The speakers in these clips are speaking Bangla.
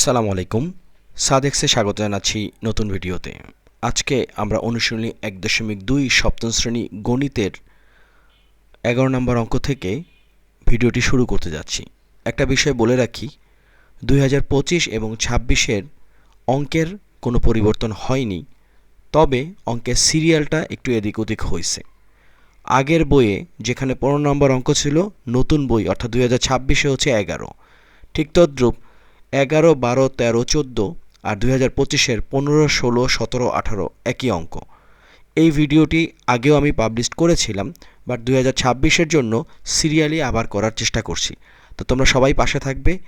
আসসালামু আলাইকুম। সাদেক্সে স্বাগত জানাচ্ছি নতুন ভিডিওতে। আজকে আমরা অনুশীলনী এক দশমিক দুই সপ্তম শ্রেণি গণিতের এগারো নম্বর অঙ্ক থেকে ভিডিওটি শুরু করতে যাচ্ছি। একটা বিষয় বলে রাখি, দুই হাজার পঁচিশ এবং ছাব্বিশের অঙ্কের কোনো পরিবর্তন হয়নি, তবে অঙ্কের সিরিয়ালটা একটু এদিক ওদিক হয়েছে। আগের বইয়ে যেখানে পনেরো নম্বর অঙ্ক ছিল, নতুন বই অর্থাৎ দুই হাজার ছাব্বিশে হচ্ছে এগারো। ঠিক তদ্রূপ এগারো, বারো, তেরো, চোদ্দ আর দুই হাজার পঁচিশের পনেরো, ষোলো, সতেরো, আঠারো একই অঙ্ক। এই ভিডিওটি আগেও আমি পাবলিশ করেছিলাম বাট দুই হাজার ছাব্বিশের জন্য সিরিয়ালি আবার করার চেষ্টা করছি। তো তোমরা সবাই পাশে থাকবে।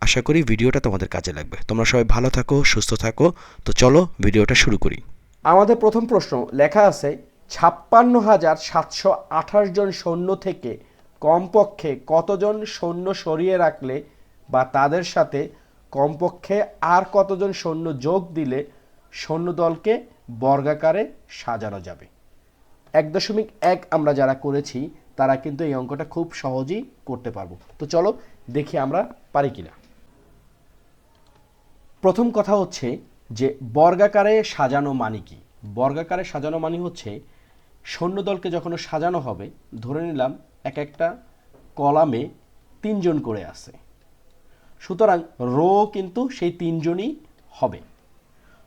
আশা করি ভিডিওটা তোমাদের কাজে লাগবে। তোমরা সবাই ভালো থাকো, সুস্থ থাকো। তো চলো ভিডিওটা শুরু করি। আমাদের প্রথম প্রশ্ন, লেখা আছে, ছাপ্পান্ন হাজার সাতশো আঠাশ জন সৈন্য থেকে কমপক্ষে কতজন সৈন্য সরিয়ে রাখলে বা তাদের সাথে কমপক্ষে আর কতজন সৈন্য যোগ দিলে সৈন্যদলকে বর্গাকারে সাজানো যাবে। এক দশমিক এক আমরা যারা করেছি, তারা কিন্তু এই অঙ্কটা খুব সহজেই করতে পারব। তো চলো দেখি আমরা পারি কিনা। প্রথম কথা হচ্ছে যে বর্গাকারে সাজানো মানে কি? বর্গাকারে সাজানো মানে হচ্ছে সৈন্যদলকে যখন সাজানো হবে, ধরে নিলাম এক একটা কলামে তিনজন করে আছে। সুতরাং রো কিন্তু সেই তিনজনই হবে।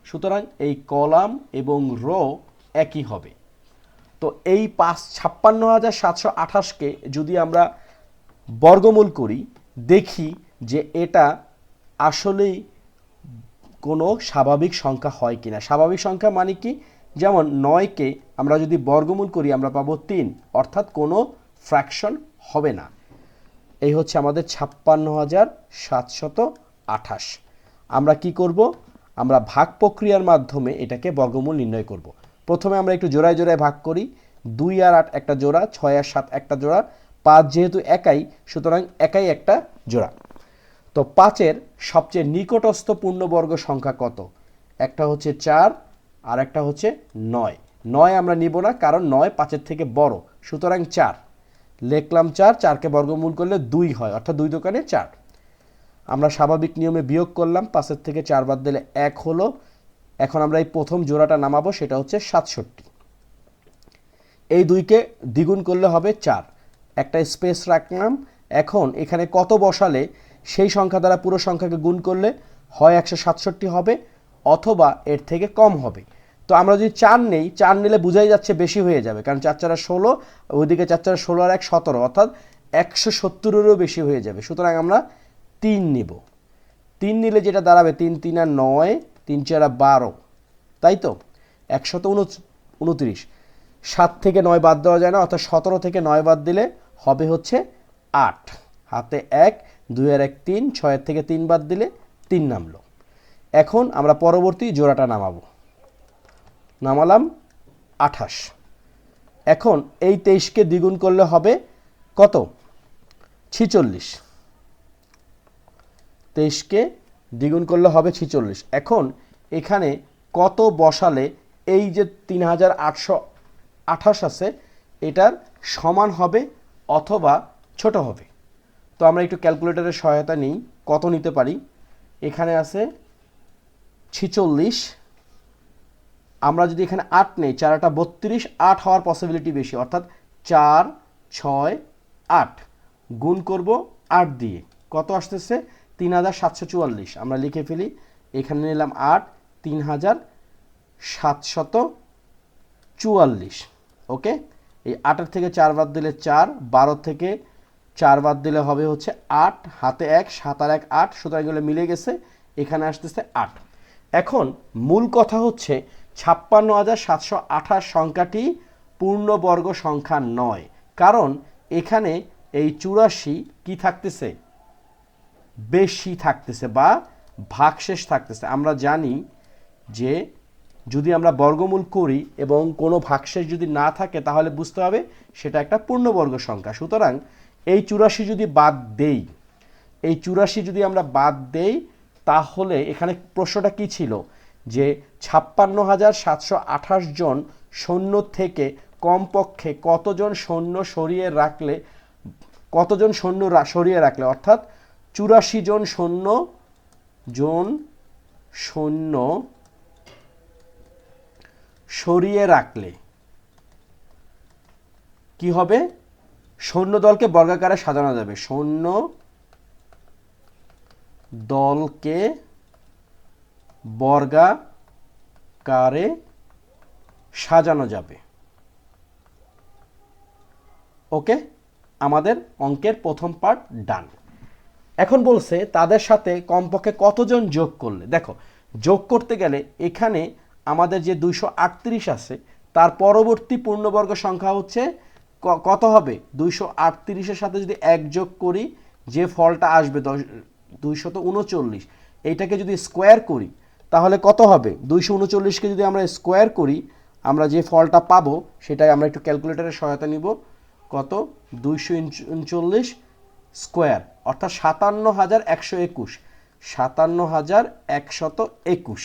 সুতরাং এই কলাম এবং রো একই হবে। তো এই পাঁচ ছাপ্পান্ন হাজার সাতশো আঠাশকে যদি আমরা বর্গমূল করি, দেখি যে এটা আসলেই কোনো স্বাভাবিক সংখ্যা হয় কিনা। স্বাভাবিক সংখ্যা মানে কি? যেমন নয়কে আমরা যদি বর্গমূল করি, আমরা পাবো তিন। অর্থাৎ কোনো ফ্র্যাকশন হবে না। এই হচ্ছে আমাদের ছাপ্পান্ন হাজার সাতশত আঠাশ। আমরা কি করব? আমরা ভাগ প্রক্রিয়ার মাধ্যমে এটাকে বর্গমূল নির্ণয় করব। প্রথমে আমরা একটু জোড়ায় জোড়ায় ভাগ করি। দুই আর আট একটা জোড়া, ছয় আর সাত একটা জোড়া, পাঁচ যেহেতু একাই, সুতরাং একাই একটা জোড়া। তো পাঁচের সবচেয়ে নিকটস্থ পূর্ণবর্গ সংখ্যা কত? একটা হচ্ছে চার, আর একটা হচ্ছে নয়। নয় আমরা নিব না, কারণ নয় পাঁচের থেকে বড়, সুতরাং চার। লিখলাম চার, চারকে বর্গমূল করলে দুই হয়, অর্থাৎ দুই দোকানে চার। আমরা স্বাভাবিক নিয়মে বিয়োগ করলাম, পাঁচের থেকে চার বাদ দিলে এক হলো, এখন আমরা এই প্রথম জোড়াটা নামাবো, সেটা হচ্ছে সাতষট্টি। এই দুইকে দ্বিগুণ করলে হবে চার। একটা স্পেস রাখলাম, এখন এখানে কত বসালে সেই সংখ্যা দ্বারা পুরো সংখ্যাকে গুণ করলে হয় একশো সাতষট্টি হবে, অথবা এর থেকে কম হবে। তো আমরা যদি চার নেই, চার নিলে বোঝাই যাচ্ছে বেশি হয়ে যাবে। কারণ চার চারা ষোলো, ওইদিকে চার চারা ষোলো আর এক সতেরো, অর্থাৎ একশো সত্তরেরও বেশি হয়ে যাবে। সুতরাং আমরা তিন নিব। তিন নিলে যেটা দাঁড়াবে, তিন তিন আর নয়, তিন চারা বারো। তাই তো? একশত উনত্রিশ। সাত থেকে নয় বাদ দেওয়া যায় না, অর্থাৎ সতেরো থেকে নয় বাদ দিলে হবে হচ্ছে আট। হাতে এক, দুই আর এক তিন, ছয়ের থেকে তিন বাদ দিলে তিন নামলো। এখন আমরা পরবর্তী জোড়াটা নামাবো। নামালাম আঠাশ। এখন এই তেইশকে দ্বিগুণ করলে হবে কত? ছিচল্লিশ। তেইশকে দ্বিগুণ করলে হবে ছিচল্লিশ। এখন এখানে কত বসালে এই যে তিন হাজার আটশো আঠাশ আছে, এটার সমান হবে অথবা ছোট হবে। তো আমরা একটু ক্যালকুলেটরের সহায়তা নিই, কত নিতে পারি? এখানে আছে ছিচল্লিশ আমরা যদি এখানে আট নেই, চারটা বত্রিশ, আট হওয়ার পসিবিলিটি বেশি। অর্থাৎ চার, ছয়, আট। গুণ করব আট দিয়ে। কত আসতেছে? তিন হাজার সাতশো চুয়াল্লিশ। আমরা লিখে ফেলি, এখানে নিলাম আট, তিন হাজার সাতশত চুয়াল্লিশ। ওকে? এই আটের থেকে চার বাদ দিলে চার, বারো থেকে চার বাদ দিলে হবে হচ্ছে আট, হাতে এক, সাত আর এক, আট, সুতরাং মিলে গেছে, এখানে আসতেছে আট। এখন মূল কথা হচ্ছে ছাপ্পান্ন হাজার সাতশো আঠাশ সংখ্যাটি পূর্ণবর্গ সংখ্যা নয়। কারণ এখানে এই চুরাশি কি থাকতেছে? বেশি থাকতেছে বা ভাগশেষ থাকতেছে। আমরা জানি যে যদি আমরা বর্গমূল করি এবং কোনো ভাগশেষ যদি না থাকে, তাহলে বুঝতে হবে সেটা একটা পূর্ণবর্গ সংখ্যা। সুতরাং এই চুরাশি যদি বাদ দেই, এই চুরাশি যদি আমরা বাদ দেই, তাহলে এখানে প্রশ্নটা কি ছিল? যে ছাপ্পান্ন হাজার সাতশো আঠাশ জন সৈন্য থেকে কমপক্ষে কতজন সৈন্য সরিয়ে রাখলে, কতজন সৈন্য সরিয়ে রাখলে, অর্থাৎ চুরাশি জন সৈন্য জন সৈন্য সরিয়ে রাখলে কি হবে? সৈন্য দলকে বর্গাকারে সাজানো যাবে। সৈন্য দলকে বর্গাকারে সাজানো যাবে। ওকে? আমাদের অঙ্কের প্রথম পার্ট ডান। এখন বলছে, তাদের সাথে কমপক্ষে কতজন যোগ করলে? দেখো, যোগ করতে গেলে এখানে আমাদের যে দুইশো আটত্রিশ আছে, তার পরবর্তী পূর্ণবর্গ সংখ্যা হচ্ছে কত হবে? দুইশো আটত্রিশের সাথে যদি এক যোগ করি, যে ফলটা আসবে দশ, দুইশত উনচল্লিশ, এইটাকে যদি স্কোয়ার করি তাহলে কত হবে? দুইশো উনচল্লিশকে যদি আমরা স্কোয়ার করি, আমরা যে ফলটা পাবো, সেটাই আমরা একটু ক্যালকুলেটরের সহায়তা নিব। কত? দুইশো উনচল্লিশ স্কোয়ার, অর্থাৎ সাতান্ন হাজার একশো একুশ। সাতান্ন হাজার একশত একুশ।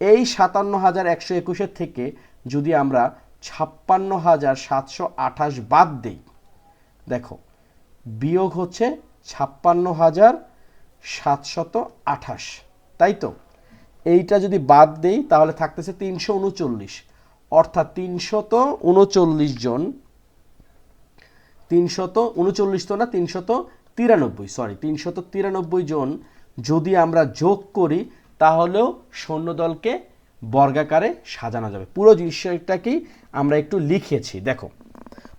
এই সাতান্ন হাজার একশো একুশের থেকে যদি আমরা ছাপ্পান্ন হাজার সাতশো আঠাশ বাদ দেই, দেখো, বিয়োগ হচ্ছে ছাপ্পান্ন হাজার সাতশত আঠাশ, তাই তো? এইটা যদি বাদ দেই, তাহলে থাকতেছে তিনশো উনচল্লিশ। অর্থাৎ তিনশত উনচল্লিশ জন, তিনশত উনচল্লিশ তো না, তিনশত তিরানব্বই সরি তিনশত তিরানব্বই জন যদি আমরা যোগ করি, তাহলেও সৈন্যদলকে বর্গাকারে সাজানো যাবে। পুরো বিষয়টাকেই আমরা একটু লিখেছি। দেখো,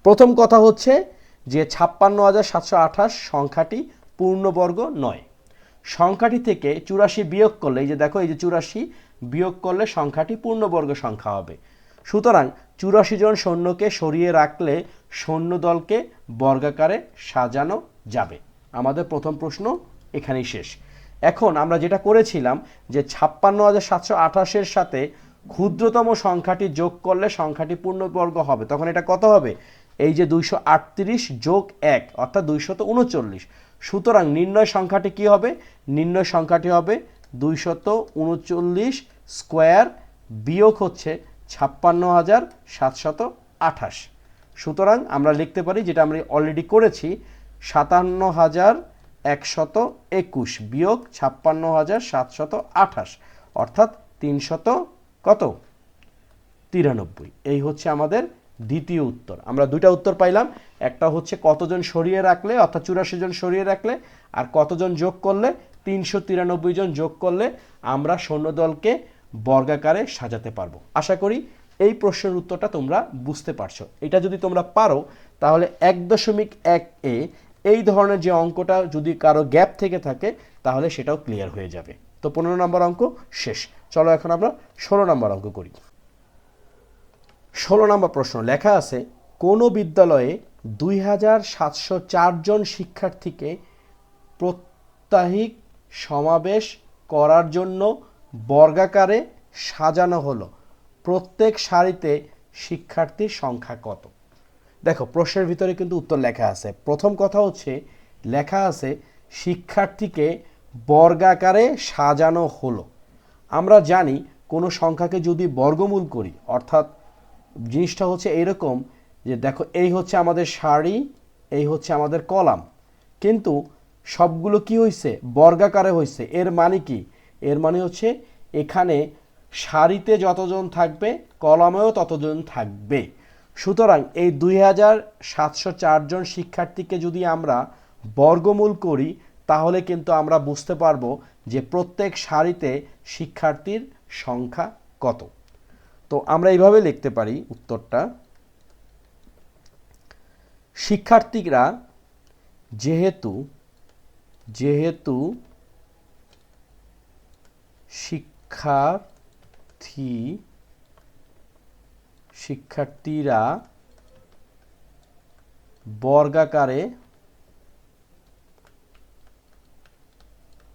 প্রথম কথা হচ্ছে যে ছাপ্পান্ন হাজার সাতশো আঠাশ সংখ্যাটি পূর্ণবর্গ নয়। সংখ্যাটি থেকে চুরাশি বিয়োগ করলে, এই যে দেখো, এই যে চুরাশি বিয়োগ করলে সংখ্যাটি পূর্ণবর্গ সংখ্যা হবে। সুতরাং চুরাশি জন সৈন্যকে সরিয়ে রাখলে সৈন্যদলকে বর্গাকারে সাজানো যাবে। আমাদের প্রথম প্রশ্ন এখানেই শেষ। এখন আমরা যেটা করেছিলাম যে ছাপ্পান্ন হাজার সাতশো আঠাশের সাথে ক্ষুদ্রতম সংখ্যাটি যোগ করলে সংখ্যাটি পূর্ণবর্গ হবে। তখন এটা কত হবে? এই যে দুইশো আটত্রিশ যোগ এক, অর্থাৎ দুইশত উনচল্লিশ। সুতরাং নির্ণয় সংখ্যাটি কি হবে? নির্ণয় সংখ্যাটি হবে দুইশত উনচল্লিশ স্কোয়ার বিয়োগ হচ্ছে ছাপ্পান্ন হাজার সাতশত আঠাশ। সুতরাং আমরা লিখতে পারি, যেটা আমরা অলরেডি করেছি, সাতান্ন হাজার একশত একুশ বিয়োগ ছাপ্পান্ন হাজার সাতশত আঠাশ, অর্থাৎ তিনশত কত? তিরানব্বই। এই হচ্ছে আমাদের দ্বিতীয় উত্তর। আমরা দুইটা উত্তর পাইলাম। একটা হচ্ছে কতজন সরিয়ে রাখলে, অর্থাৎ চুরাশি জন সরিয়ে রাখলে, আর কতজন যোগ করলে, তিনশো তিরানব্বই জন যোগ করলে আমরা সৈন্যদলকে বর্গাকারে সাজাতে পারব। আশা করি এই প্রশ্নের উত্তরটা তোমরা বুঝতে পারছ। এটা যদি তোমরা পারো, তাহলে এক দশমিক এক এ এই ধরনের যে অঙ্কটা যদি কারও গ্যাপ থেকে থাকে, তাহলে সেটাও ক্লিয়ার হয়ে যাবে। তো পনেরো নম্বর অঙ্ক শেষ। চলো এখন আমরা ষোলো নম্বর অঙ্ক করি। ষোলো নম্বর প্রশ্ন, লেখা আছে, কোনো বিদ্যালয়ে দুই হাজার সাতশো চারজন শিক্ষার্থীকে প্রত্যাহিক সমাবেশ করার জন্য বর্গাকারে সাজানো হলো। প্রত্যেক সারিতে শিক্ষার্থীর সংখ্যা কত? দেখো, প্রশ্নের ভিতরে কিন্তু উত্তর লেখা আছে। প্রথম কথা হচ্ছে, লেখা আছে, শিক্ষার্থীকে বর্গাকারে সাজানো হলো। আমরা জানি, কোনো সংখ্যাকে যদি বর্গমূল করি, অর্থাৎ জিনিসটা হচ্ছে এরকম যে দেখো, এই হচ্ছে আমাদের সারি এই হচ্ছে আমাদের কলাম। কিন্তু সবগুলো কি হয়েছে বর্গাকারে হয়েছে এর মানে কি? এর মানে হচ্ছে এখানে সারিতে যতজন থাকবে, কলামেও ততজন থাকবে। সুতরাং এই দুই হাজার সাতশো চারজন শিক্ষার্থীকে যদি আমরা বর্গমূল করি, তাহলে কিন্তু আমরা বুঝতে পারব যে প্রত্যেক সারিতে শিক্ষার্থীর সংখ্যা কত। তো আমরা এইভাবে লিখতে পারি উত্তরটা। শিক্ষার্থীরা, যেহেতু যেহেতু শিক্ষার্থী, শিক্ষার্থীরা বর্গাকারে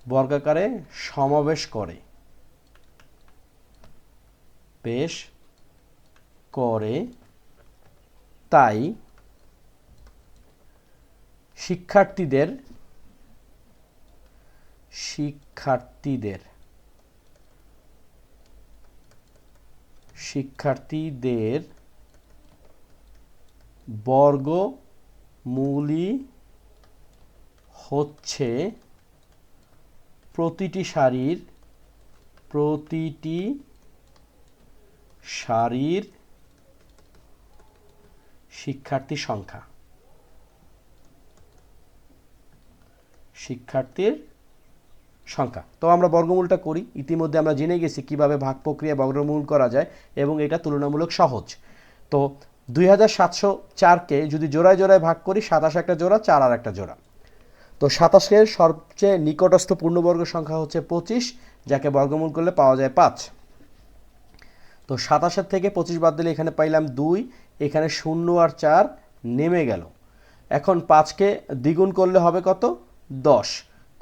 বর্গাকারে সমাবেশ করে। বেশ করে তাই শিক্ষার্থীদের শিক্ষার্থীদের শিক্ষার্থীদের বর্গমূলই হচ্ছে প্রতিটি সারির প্রতিটি সারির শিক্ষার্থী সংখ্যা। শিক্ষার্থীর সংখ্যা। তো আমরা বর্গমূলটা করি। ইতিমধ্যে আমরা জেনে গেছি কীভাবে ভাগ প্রক্রিয়া বর্গমূল করা যায় এবং এটা তুলনামূলক সহজ। তো দুই হাজার সাতশো চারকে যদি জোড়ায় জোড়ায় ভাগ করি, সাতাশ একটা জোড়া, চার আর একটা জোড়া। তো সাতাশের সবচেয়ে নিকটস্থ পূর্ণবর্গ সংখ্যা হচ্ছে পঁচিশ, যাকে বর্গমূল করলে পাওয়া যায় পাঁচ। তো সাতাশের থেকে পঁচিশ বাদ দিলে এখানে পাইলাম দুই, এখানে শূন্য আর চার নেমে গেল। এখন পাঁচকে দ্বিগুণ করলে হবে কত? দশ।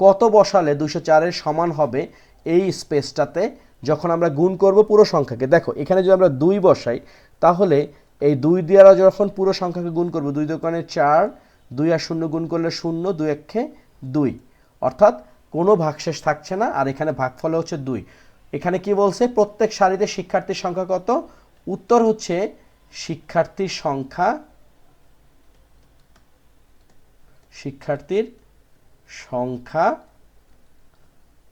কত বসালে দুশো চারের সমান হবে এই স্পেসটাতে? যখন আমরা গুণ করব পুরো সংখ্যাকে। দেখো, এখানে যদি আমরা দুই বসাই, তাহলে এই দুই দ্বারা যখন পুরো সংখ্যাকে গুণ করব, দুই দোকানে চার, দুই আর শূন্য গুণ করলে শূন্য, দুই একে দুই। অর্থাৎ কোনো ভাগশেষ থাকছে না, আর এখানে ভাগফলে হচ্ছে দুই। এখানে কি বলছে? প্রত্যেক সারিতে শিক্ষার্থীর সংখ্যা কত? উত্তর হচ্ছে শিক্ষার্থীর সংখ্যা শিক্ষার্থীর সংখ্যা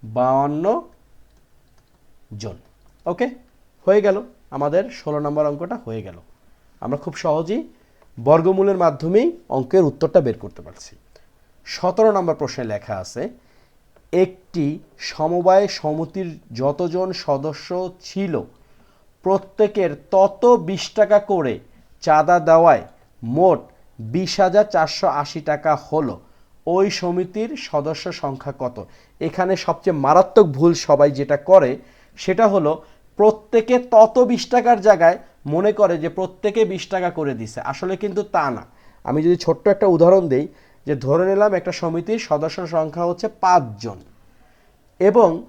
বাউান্ন জন। ওকে? হয়ে গেল। আমাদের ষোলো নম্বর অঙ্কটা হয়ে গেল। আমরা খুব সহজেই বর্গমূলের মাধ্যমেই অঙ্কের উত্তরটা বের করতে পারছি। সতেরো নম্বর প্রশ্নে লেখা আছে একটি সমবায় সমিতির যতজন সদস্য ছিল, প্রত্যেকের তত বিশ টাকা করে চাঁদা দেওয়ায় মোট বিশ হাজার চারশো আশি টাকা হলো। ওই সমিতির সদস্য সংখ্যা কত? এখানে সবচেয়ে মারাত্মক ভুল সবাই যেটা করে, সেটা হলো প্রত্যেকে তত বিশ টাকার জায়গায় মনে করে যে প্রত্যেকে বিশ টাকা করে দিছে। আসলে কিন্তু তা না। আমি যদি ছোট্ট একটা উদাহরণ দেই যে ধরে নিলাম একটা সমিতির সদস্য সংখ্যা হচ্ছে পাঁচজন। এবং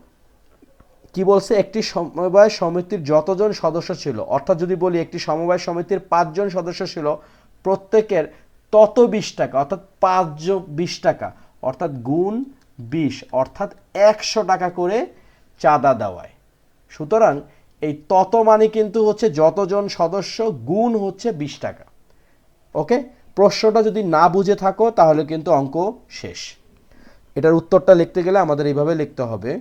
কি বলছে? একটি সমবায় সমিতির যতজন সদস্য ছিল, অর্থাৎ যদি বলি একটি সমবায় সমিতির পাঁচজন সদস্য ছিল, প্রত্যেকের তত বিশ টাকা, অর্থাৎ পাঁচজন বিশ টাকা, অর্থাৎ গুণ বিশ, অর্থাৎ একশো টাকা করে চাঁদা দেওয়ায়। সুতরাং এই তত মানে কিন্তু হচ্ছে যতজন সদস্য, গুণ হচ্ছে বিশ টাকা। ওকে? প্রশ্নটা যদি না বুঝে থাকো, তাহলে কিন্তু অঙ্ক শেষ। এটার উত্তরটা লিখতে গেলে আমাদের এইভাবে লিখতে হবে।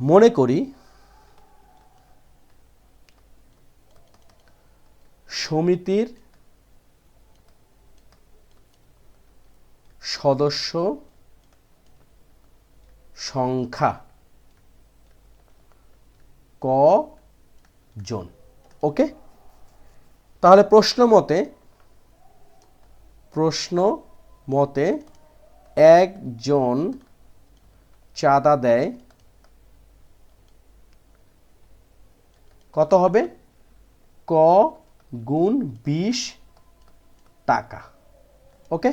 মনে করি, সমিতির সদস্য সংখ্যা ক জন। ওকে? তাহলে প্রশ্ন মতে প্রশ্ন মতে একজন চাঁদা দেয় কত হবে? ক গুণ বিশ টাকা। ওকে?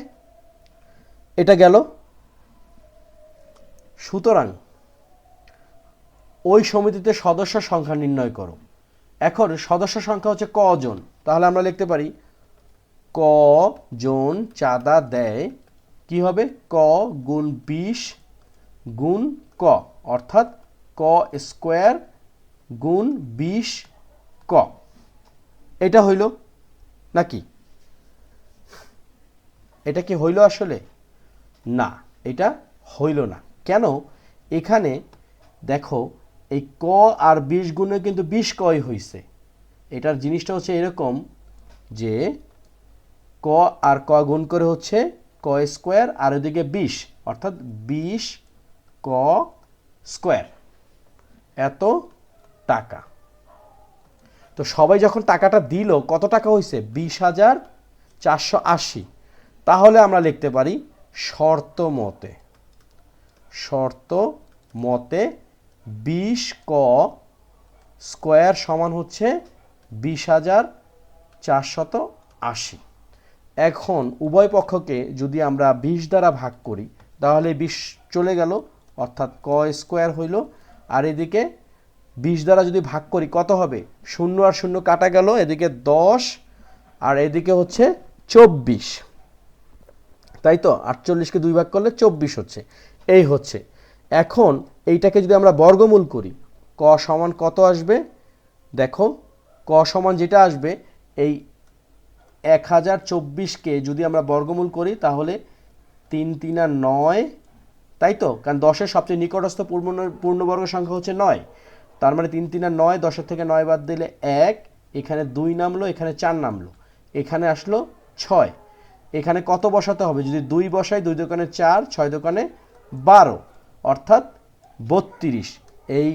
এটা গেল। সুতরাং ওই সমিতিতে সদস্য সংখ্যা নির্ণয় করো। এখন সদস্য সংখ্যা হচ্ছে কজন? তাহলে আমরা লিখতে পারি, ক জন চাঁদা দেয়, কি হবে? ক গুণ বিশ গুণ ক, অর্থাৎ ক স্কোয়ার গুণ বিশ ক। এটা হইল নাকি? এটা কি হইল আসলে? না, এটা হইল না। কেন? এখানে দেখো, এই ক আর বিশ গুণে কিন্তু বিশ কয় হয়েছে এটার জিনিসটা হচ্ছে এরকম যে ক আর ক গুণ করে হচ্ছে ক স্কোয়ার আর ওদিকে বিশ, অর্থাৎ বিশ ক স্কোয়ার। এত টাকা। তো সবাই যখন টাকাটা দিল, কত টাকা হয়েছে বিশ হাজার চারশো আশি। তাহলে আমরা লিখতে পারি শর্ত মতে। শর্ত মতে বিশ ক স্কোয়ার সমান হচ্ছে বিশ হাজার চারশত আশি। এখন উভয় পক্ষকে যদি আমরা বিশ দ্বারা ভাগ করি, তাহলে বিশ চলে গেল, অর্থাৎ ক স্কোয়ার হইল। আর এদিকে বিশ দ্বারা যদি ভাগ করি, কত হবে? শূন্য আর শূন্য কাটা গেল, এদিকে দশ, আর এদিকে হচ্ছে চব্বিশ। তাই তো? আটচল্লিশকে দুই ভাগ করলে চব্বিশ হচ্ছে। এই হচ্ছে। এখন এইটাকে যদি আমরা বর্গমূল করি, ক সমান কত আসবে? দেখো ক সমান যেটা আসবে, এই এক হাজার চব্বিশকে যদি আমরা বর্গমূল করি, তাহলে তিন তিনা নয়, তাই তো? কারণ দশের সবচেয়ে নিকটস্থ পূর্ণ পূর্ণবর্গ সংখ্যা হচ্ছে নয়। তার মানে তিন তিন আর নয়, দশের থেকে নয় বাদ দিলে এক, এখানে দুই নামলো, এখানে চার নামলো। এখানে আসলো ছয়। এখানে কত বসাতে হবে? যদি দুই বসাই, দুই দোকানে চার, ছয় দোকানে বারো, অর্থাৎ বত্রিশ। এই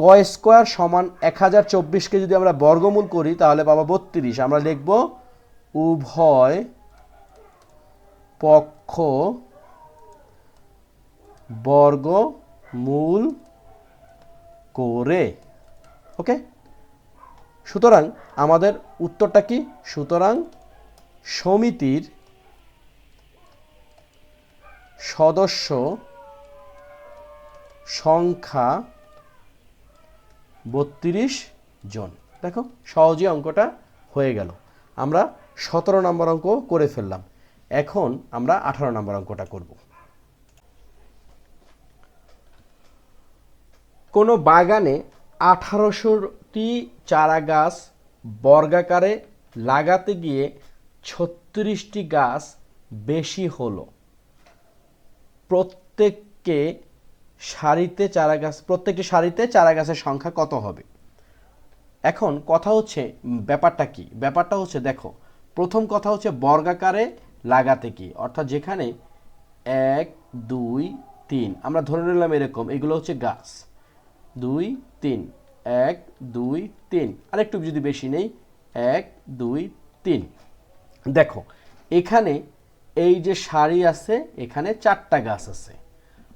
ক স্কোয়ার সমান এক হাজার চব্বিশকে যদি আমরা বর্গমূল করি, তাহলে পাবো বত্রিশ। আমরা লিখব উভয় পক্ষ বর্গ মূল করে। ওকে? সুতরাং আমাদের উত্তরটা কি? সুতরাং সমিতির সদস্য সংখ্যা বত্রিশ জন। দেখো সহজে অঙ্কটা হয়ে গেল। আমরা সতেরো নম্বর অঙ্ক করে ফেললাম। এখন আমরা আঠারো নম্বর অঙ্কটা করব। কোনো বাগানে আঠারোশোটি চারা গাছ বর্গাকারে লাগাতে গিয়ে ছত্রিশটি গাছ বেশি হলো। প্রত্যেককে সারিতে চারা গাছ প্রত্যেকটি সারিতে চারা গাছের সংখ্যা কত হবে? এখন কথা হচ্ছে ব্যাপারটা কি? ব্যাপারটা হচ্ছে দেখো, প্রথম কথা হচ্ছে বর্গাকারে লাগাতে কি? অর্থাৎ যেখানে এক, দুই, তিন, আমরা ধরে নিলাম এরকম, এগুলো হচ্ছে গাছ। দুই, তিন, এক, দুই, তিন, আরেকটু যদি বেশি নেই, এক, দুই, তিন। দেখো, এখানে এই যে সারি আছে, এখানে চারটা গাছ আছে।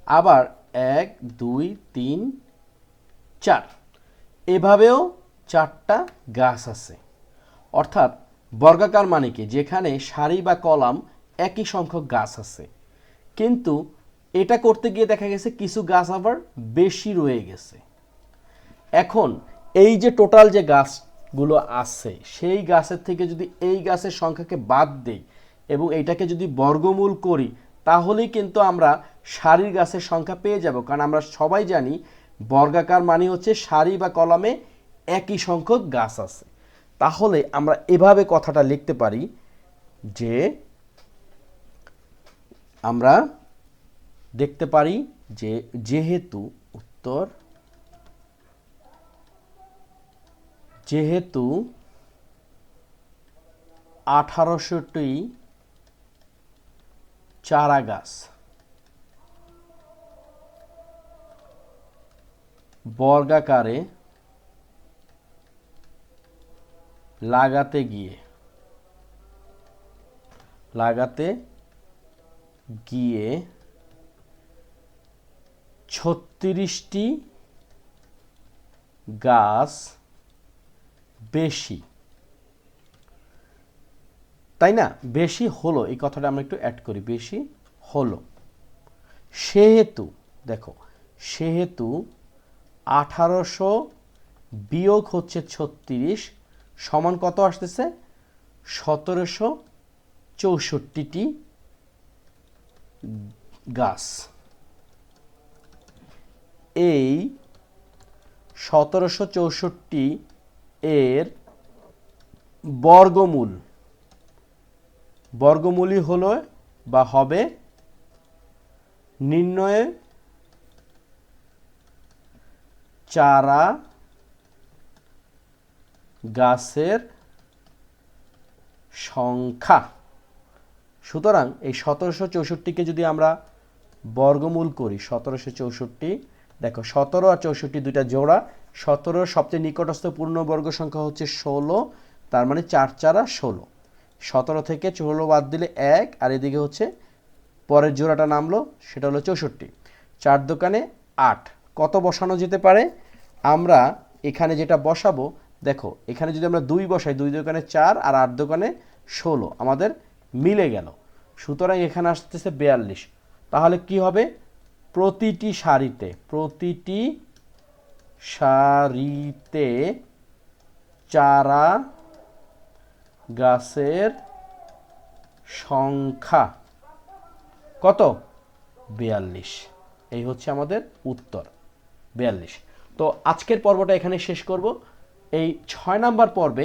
আবার এক, দুই, তিন, চার। এভাবেও চারটা গাছ আছে। অর্থাৎ বর্গাকার মানে যেখানে সারি বা কলাম একই সংখ্যক গাছ আছে। কিন্তু এটা করতে গিয়ে দেখা গেছে কিছু গাছ আবার বেশি রয়ে গেছে। এখন এই যে টোটাল যে গাছগুলো আছে, সেই গাছের থেকে যদি এই গাছের সংখ্যাকে বাদ দেই এবং এইটাকে যদি বর্গমূল করি তাহলেই কিন্তু আমরা সারির গাছের সংখ্যা পেয়ে যাব। কারণ আমরা সবাই জানি বর্গাকার মানে হচ্ছে সারি বা কলামে একই সংখ্যক গাছ আছে। তাহলে আমরা এভাবে কথাটা লিখতে পারি যে আমরা দেখতে পারি যে যেহেতু উত্তর যেহেতু আঠারোশোটি চারা গাছ বর্গাকারে লাগাতে গিয়ে লাগাতে গিয়ে ছত্রিশটি গাছ বেশি। তাই না? বেশি হলো, এই কথাটা আমরা একটু অ্যাড করি, বেশি হলো। সেহেতু, দেখো, সেহেতু আঠারোশো বিয়োগ হচ্ছে ছত্রিশ, সমান কত আসতেছে? সতেরোশো চৌষট্টিটি গাছ। এই সতেরোশো চৌষট্টি এর বর্গমূল বর্গমূলই হলো বা হবে নির্ণয়ে চারা গাছের সংখ্যা। সুতরাং এই সতেরোশো চৌষট্টিকে যদি আমরা বর্গমূল করি, সতেরোশো চৌষট্টি, দেখো সতেরো আর চৌষট্টি দুইটা জোড়া, সতেরোর সবচেয়ে নিকটস্থ পূর্ণবর্গ সংখ্যা হচ্ছে ষোলো, তার মানে চার চারা ষোলো। সতেরো থেকে ষোলো বাদ দিলে এক, আর এদিকে হচ্ছে পরের জোড়াটা নামলো, সেটা হলো চৌষট্টি। চার দোকানে আট। কত বসানো যেতে পারে? আমরা এখানে যেটা বসাবো, দেখো, এখানে যদি আমরা দুই বসাই, দুই দোকানে চার আর আট দোকানে ষোলো, আমাদের মিলে গেল। সুতরাং এখানে আসতেছে বেয়াল্লিশ। তাহলে কি হবে? প্রতিটি সারিতে প্রতিটি সারিতে চারা গাছের সংখ্যা কত? বিয়াল্লিশ। এই হচ্ছে আমাদের উত্তর, বিয়াল্লিশ। তো আজকের পর্বটা এখানে শেষ করব। এই ছয় নাম্বার পর্বে